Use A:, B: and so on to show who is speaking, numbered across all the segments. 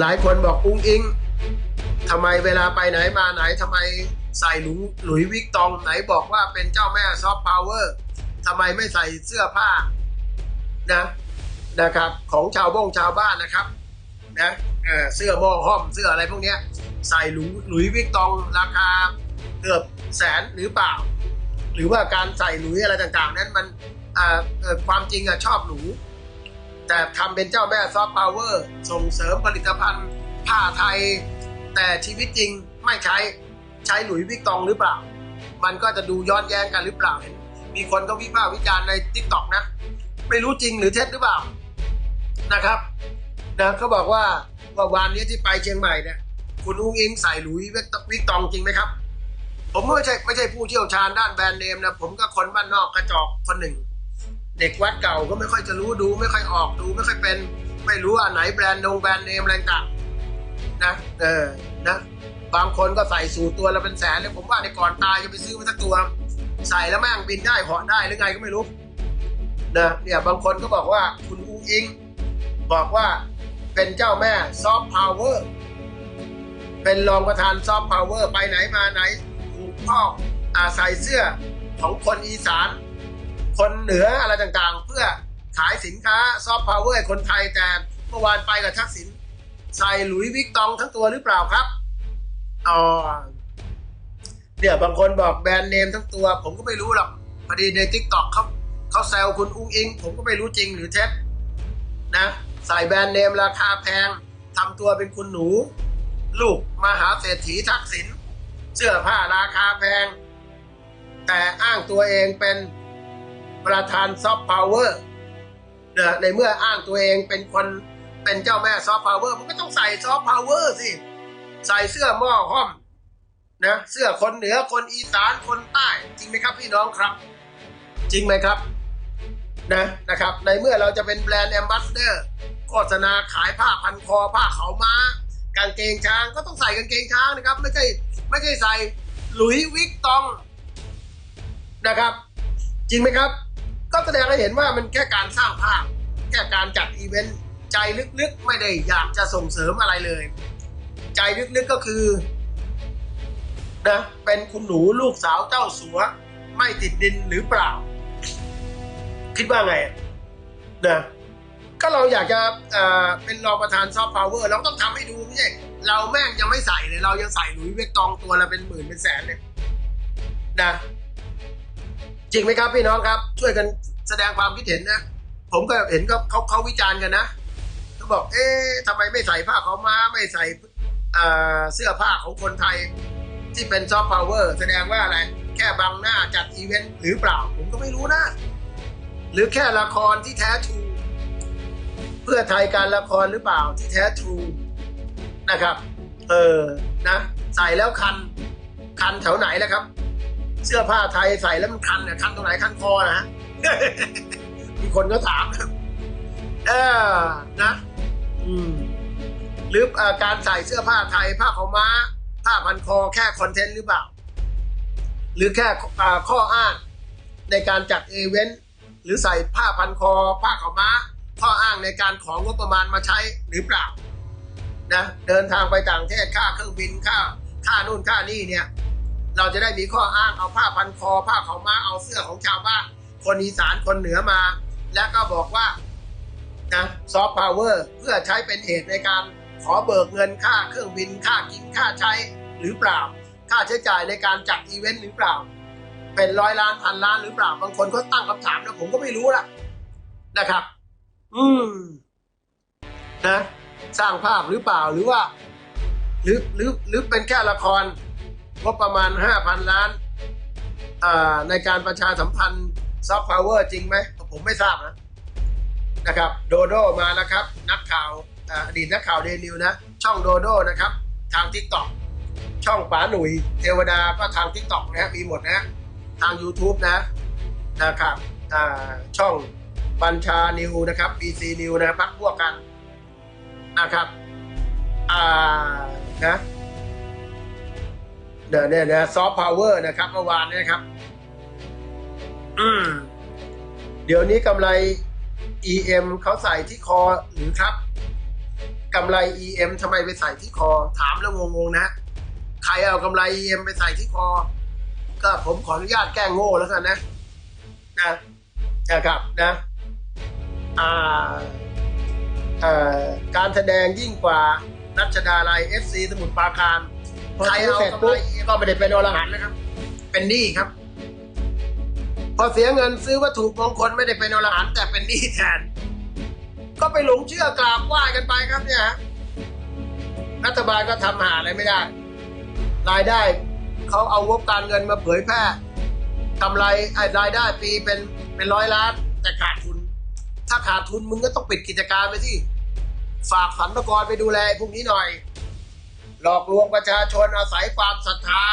A: หลายคนบอกอุ้งอิงทำไมเวลาไปไหนมาไหนทำไมใส่หลุหลุยวิกตองไหนบอกว่าเป็นเจ้าแม่ซอฟต์พาวเวอร์ทำไมไม่ใส่เสื้อผ้านะนะครับ ของชาวบ้งชาวบ้านนะครับนะเออเสื้อม้อห้อมเสื้ออะไรพวกนี้ใส่หลุหลุยวิกตองราคาเกือบแสนหรือเปล่า หรือว่าการใส่หลุยอะไรต่างๆ นั้นมันความจริงอะชอบหรู แต่ทำเป็นเจ้าแม่ซอฟต์พาวเวอร์ส่งเสริมผลิตภัณฑ์ผ้าไทย แต่ชีวิตจริงไม่ใช้ใช้หลุยวิกตองหรือเปล่า มันก็จะดูย้อนแย้งกันหรือเปล่าเห็นมีคนก็วิพากษ์วิจารณ์ในทิกตอกนะ ไม่รู้จริงหรือเท็จหรือเปล่านะครับนะเขาบอกว่าว่าวันนี้ที่ไปเชียงใหม่เนี่ยคุณอุ้งอิงใส่หลุยวิกตองจริงไหมครับ ผมไม่ใช่ไม่ใช่ผู้เชี่ยวชาญด้านแบรนด์เนมนะผมก็คนบ้านนอกกระจอกคนหนึ่ง เด็กวัดเก่าก็ไม่ค่อยจะรู้ดูไม่ค่อยออกดูไม่ค่อยเป็น ไม่รู้อันไหนแบรนด์นงแบรนด์เนมอะไรต่างนะเออนะบางคนก็ใส่สูตรตัวละเป็นแสนเลยผมว่าในก่อนตายจะไปซื้อมาสักตัว ใส่แล้วแม่งบินได้เหาะได้หรือไงก็ไม่รู้นะเนี่ยบางคนก็บอกว่าคุณอูอิง บอกว่าเป็นเจ้าแม่ซอฟต์พาวเวอร์เป็นรองประธานซอฟต์พาวเวอร์ไปไหนมาไหนถูกพ่ออาใส่เสื้อของคนอีสาน คนเหนืออะไรต่างๆ เพื่อขายสินค้าซอฟต์พาวเวอร์คนไทยแต่เมื่อวานไปกับทักษิณใส่หลุยวิกตองทั้งตัวหรือเปล่าครับอ๋อเนี่ยบางคนบอกแบรนด์เนมทั้งตัว ผมก็ไม่รู้หรอกพอดีในทิกตอกเขาเขาแซวคุณอุ้งอิง ผมก็ไม่รู้จริงหรือเท็จนะใส่แบรนด์เนมราคาแพงทำตัวเป็นคุณหนู ลูกมหาเศรษฐีทักษิณเสื้อผ้าราคาแพง แต่อ้างตัวเองเป็น ประธานซอฟต์พาวเวอร์เนี่ยในเมื่ออ้างตัวเองเป็นคนเป็นเจ้าแม่ซอฟต์พาวเวอร์มันก็ต้องใส่ซอฟต์พาวเวอร์สิ ใส่เสื้อหม้อห้อมนะเสื้อคนเหนือคนอีสานคนใต้ จริงไหมครับพี่น้องครับ จริงไหมครับนะนะครับ ในเมื่อเราจะเป็นแบรนด์แอมบาสเดอร์โฆษณาขายผ้าพันคอผ้าเขาวม้ากางเกงช้างก็ต้องใส่กางเกงช้างนะครับ ไม่ใช่ไม่ใช่ใส่หลุยวิกตองนะครับ จริงไหมครับ ก็แสดงให้เห็นว่ามันแค่การสร้างภาพ แค่การจัดอีเวนต์ใจลึกๆ ไม่ได้อยากจะส่งเสริมอะไรเลย ใจลึกๆก็คือนะเป็นคุณหนูลูกสาวเจ้าสัว ไม่ติดดินหรือเปล่า คิดว่าไงนะก็เราอยากจะเอ่อเป็นรองประธานซอฟต์พาวเวอร์เราต้องทำให้ดูไม่ใช่เราแม่งยังไม่ใส่เลย เรายังใส่หลุยเวกตองตัวละเป็นหมื่นเป็นแสนเลยนะ ริงไหมครับพี่น้องครับ ช่วยกันแสดงความคิดเห็นนะ ผมก็เห็นก็เขาเขาวิจารณ์กันนะเขาบอก เอ๊ะทำไมไม่ใส่ผ้าขาวม้าไม่ใส่เอ่อเสื้อผ้าของคนไทยที่เป็นซอฟต์พาวเวอร์แสดงว่าอะไร แค่บังหน้าจัดอีเวนต์หรือเปล่า ผมก็ไม่รู้นะ หรือแค่ละครที่แท้ทรูเพื่อไทยการละครหรือเปล่าที่แท้ทรูนะครับ เออนะ ใส่แล้วคัน คันแถวไหนแล้วครับ เสื้อผ้าไทยใส่แล้วมันคันเนี่ยคันตรงไหนคันคอนะฮะมีคนก็ถามนะเออนะ อืมหรืออการใส่เสื้อผ้าไทย ผ้าขาวม้า ผ้าพันคอแค่คอนเทนต์หรือเปล่า หรือแค่ข้ออ้างในการจัดเอเวนต์หรือใส่ผ้าพันคอ ผ้าขาวม้า ข้ออ้างในการของงบประมาณมาใช้หรือเปล่านะเดินทางไปต่างประเทศค่าเครื่องบินค่าค่านู่นค่านี่เนี่ย เราจะได้มีข้ออ้างเอาผ้าพันคอ ผ้าขาวม้าเอาเสื้อของชาวบ้าน คนอีสานคนเหนือมา แล้วก็บอกว่านะซอฟต์พาวเวอร์เพื่อใช้เป็นเหตุในการขอเบิกเงินค่าเครื่องบินค่ากินค่าใช้หรือเปล่า ค่าใช้จ่ายในการจัดอีเวนต์หรือเปล่า เป็นร้อยล้านพันล้านหรือเปล่า บางคนก็ตั้งคำถามนะผมก็ไม่รู้ละนะครับ อืมนะสร้างภาพหรือเปล่าหรือว่า หรือหรือหรือเป็นแค่ละคร งบประมาณห้าพันล้านในการประชาสัมพันธ์ซอฟต์พาวเวอร์จริงไหมผมไม่ทราบนะนะครับโดโดมาแล้วครับ นักข่าวอดีตนักข่าวเดนิวนะ ช่องโดโดนะครับ ทางทิกตอกช่องป๋าหนุ่ยเทวดาก็ทางทิกตอกนะฮะมีหมดนะทาง YouTube นะนะครับช่องบัญชานิวนะครับ BC นิวนะพักพวกกันนะครับอ่านะ เดี๋ยวเนี่ยนะซอฟต์พาวเวอร์นะครับเมื่อวานนะครับ อืมเดี๋ยวนี้กำไร EM เขาใส่ที่คอหรือครับกำไร EM ทำไมไปใส่ที่คอ ถามแล้วงงๆนะ ใครเอากำไร EM ไปใส่ที่คอ ก็ผมขออนุญาตแก้งโง่แล้วกันนะ นะนะครับนะอ่าการแสดงยิ่งกว่ารัชดาลัย FC สมุทรปราการ
B: พอ
A: ใคร
B: ซื้อ
A: เอา
B: เสร็จ
A: กำ
B: ปุ๊
A: ไร
B: บ
A: ก็ไม่ได้เป็นอรหันต์นะครับ เป็นหนี้ครับ พอเสียเงินซื้อวัตถุมงคลไม่ได้เป็นอรหันต์แต่เป็นหนี้แทน ก็ไปหลงเชื่อกราบไหว้กันไปครับเนี่ยฮะรัฐบาลก็ทำหาอะไรไม่ได้ รายได้เขาเอางบการเงินมาเผยแพร่กำไรไอ้รายได้ปีเป็นเป็นร้อยล้าน แต่ขาดทุน ถ้าขาดทุนมึงก็ต้องปิดกิจการไปที่ ฝากสรรพากรไปดูแลพวกนี้หน่อย หลอกลวงประชาชนอาศัยความศรัทธา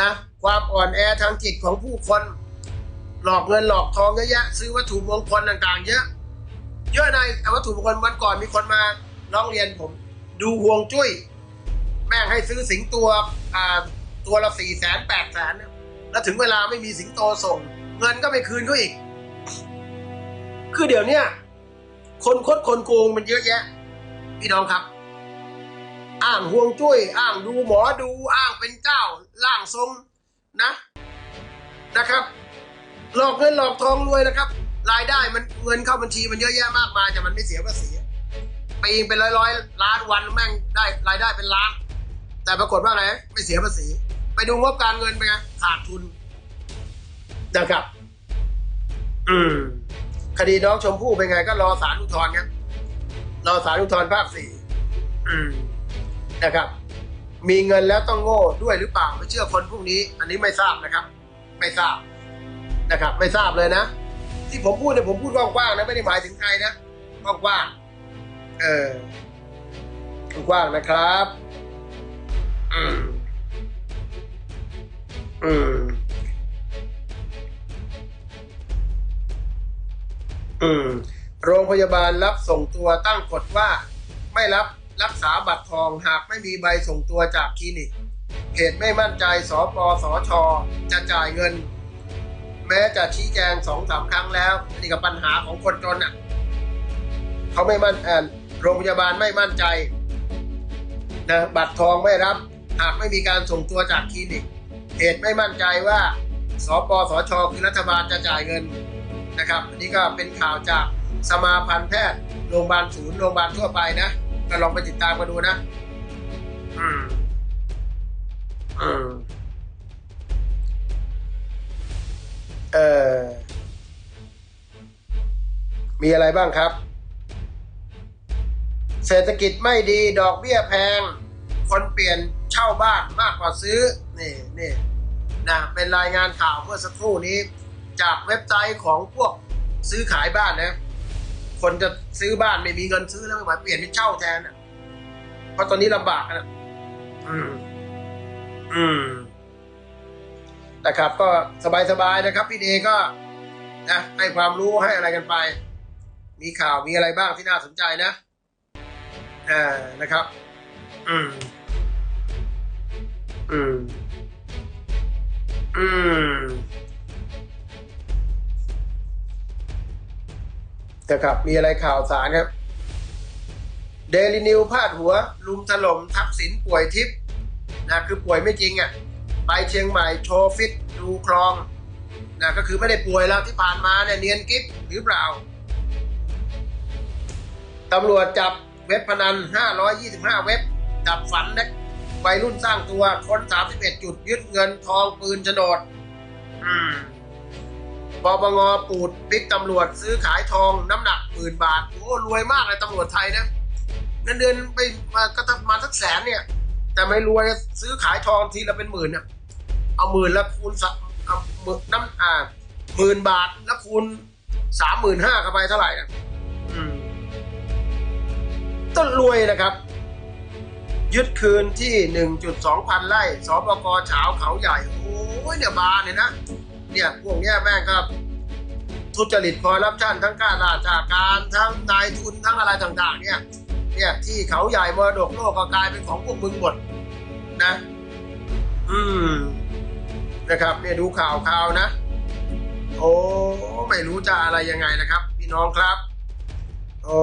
A: นะความอ่อนแอทางจิตของผู้คน หลอกเงินหลอกทองเยอะแยะซื้อวัตถุมงคลต่างๆ เยอะ เยอะในวัตถุมงคลวันก่อนมีคนมาร้องเรียนผม ดูห่วงจุ้ย แม่งให้ซื้อสิงตัวอ่าตัวละสี่แสนแปดแสนแล้วถึงเวลาไม่มีสิงโตส่ง เงินก็ไปคืนเขาอีก คือเดี๋ยวเนี้ยคนคดคนโกงมันเยอะแยะ พี่น้องครับ อ้างห่วงจุ้ย อ้างดูหมอดูอ้างเป็นเจ้าล่างทรงนะนะครับ หลอกเงินหลอกทองรวยนะครับ รายได้มันเงินเข้าบัญชีมันเยอะแยะมากมายแต่มันไม่เสียภาษีปีงเป็นร้อยร้อยล้านวันแม่งได้รายได้เป็นล้าน แต่ปรากฏว่าไรไม่เสียภาษี ไปดูงบการเงินไปนไงขาดทุนนะครับ อืมคดีน้องชมพู่เป็นไงก็รอสารอุทธรณ์ครับรอสารอุทธรณ์ภาคสี่อืม นะครับ มีเงินแล้วต้องโง่ด้วยหรือเปล่าไม่เชื่อคนพวกนี้ อันนี้ไม่ทราบนะครับ ไม่ทราบนะครับ ไม่ทราบเลยนะ ที่ผมพูดเนี่ยผมพูดกว้างๆนะไม่ได้หมายถึงใครนะกว้างๆเออกว้างๆนะครับอืมอืมอืมโรงพยาบาลรับส่งตัวตั้งกฎว่าไม่รับ รักษาบัตรทองหากไม่มีใบส่งตัวจากคลินิกเหตุไม่มั่นใจสปสช จะจ่ายเงิน แม้จะชี้แจงสองสามครั้งแล้วนี่ก็ปัญหาของคนจนอะเขาไม่มั่นเออโรงพยาบาลไม่มั่นใจนะบัตรทองไม่รับ หากไม่มีการส่งตัวจากคลินิกเหตุไม่มั่นใจว่าสปสช คือรัฐบาลจะจ่ายเงินนะครับ อันนี้ก็เป็นข่าวจากสมาพันธ์แพทย์โรงพยาบาลศูนย์โรงพยาบาลทั่วไปนะ ก็ลองไปติดตามมาดูนะ อืม อืม เออ มีอะไรบ้างครับ เศรษฐกิจไม่ดีดอกเบี้ยแพง คนเปลี่ยนเช่าบ้านมากกว่าซื้อ นี่นี่นะเป็นรายงานข่าวเมื่อสักครู่นี้ จากเว็บไซต์ของพวกซื้อขายบ้านนะ คนจะซื้อบ้านไม่มีเงินซื้อแล้วไม่ไหวเปลี่ยนเป็นเช่าแทนอะเพราะตอนนี้ลำบากนะอืม อืมนะครับ ก็สบายๆนะครับ พี่เดก็นะให้ความรู้ให้อะไรกันไป มีข่าวมีอะไรบ้างที่น่าสนใจนะอ่านะครับ อืม อืม อืม นะครับมีอะไรข่าวสารครับเดลินิวพาดหัว ลุมถล่มทักษิณป่วยทิพย์นะคือป่วยไม่จริงอะ่ะไปเชียงใหม่โชว์ฟิตดูคลองนะก็คือไม่ได้ป่วยแล้วที่ผ่านมาเนี่ยเนียนกิ๊บหรือเปล่าตำรวจจับเว็บพนัน 525 เว็บ จับฝันนะวัยรุ่นสร้างตัวค้น31 จุดยึดเงินทองปืนโฉนด อืม ปปงปูดบิ๊กตำรวจซื้อขายทองน้ำหนักหมื่นบาท โอ้รวยมากเลยตำรวจไทยนะเงินเดือนไปมาก็ทำมาสักแสนเนี่ย แต่ไม่รวยซื้อขายทองทีละเป็นหมื่นน่ะเอาหมื่นและคูณสักเอาหมื่นน้ำอ่าหมื่นบาทแล้วคูณสามหมื่นห้าเข้าไปเท่าไหร่นะอืมต้นรวยนะครับ ยึดคืนที่หนึ่งจุดสองพันไร่สปกเฉาวเขาใหญ่ โอ้ยเนี่ยบาเนี่ยนะ เนี่ยพวกเนี้ยแม่งก็ทุจริตคอร์รัปชันทั้งการราชการทั้งนายทุนทั้งอะไรต่าง ๆ เนี่ยเนี่ยที่เขาใหญ่มรดกโลกก็กลายเป็นของพวกมึงหมดนะ อืมนะครับเนี่ยดูข่าวข่าวนะ โอ้ไม่รู้จะอะไรยังไงนะครับ พี่น้องครับ โอ้